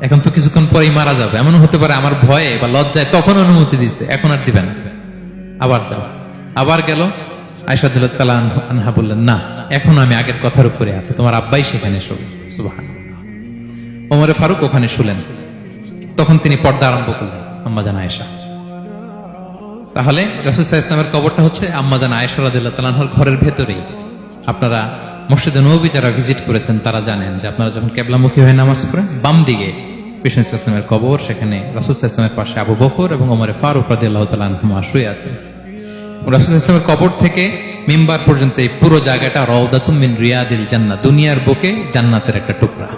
এখন তো কিছুক্ষণ পরেই মারা যাবে। এমন হতে পারে আমার ভয়ে বা লজ্জায় তখন অনুমতি দিছে, এখন আর দিবেন আবার যাও। আবার গেল। আনহা বললেন, না, এখন আমি আগের কথার উপরে আছে। তোমার আব্বাই সেখানে ওমরে ফারুক ওখানে শুলেন। তখন তিনি পর্দা আরম্ভ করলেন, আম্মা জান আয়েশা। তাহলে রসুল্লাহ ইসলামের কবরটা হচ্ছে আম্মা জান আয়েশা তালানহর ঘরের ভেতরেই। আপনারা মসজিদে নবী যারা ভিজিট করেছেন, তারা জানেন যে আপনারা যখন কেবলামুখী হয়ে নামাজ পড়েন, বাম দিকে কৃষ্ণ ইসলামের কবর, সেখানে রাসুল ইসলামের পাশে আবু বকর এবং ওমরে ফারুক রাদিল্লাহ তালা শুয়ে আছে রাসুল ইসলামের কবর থেকে মেম্বার পর্যন্ত এই পুরো জায়গাটা রওদাতুম মিন রিয়াদিল জান্না দুনিয়ার বুকে জান্নাতের একটা টুকরা।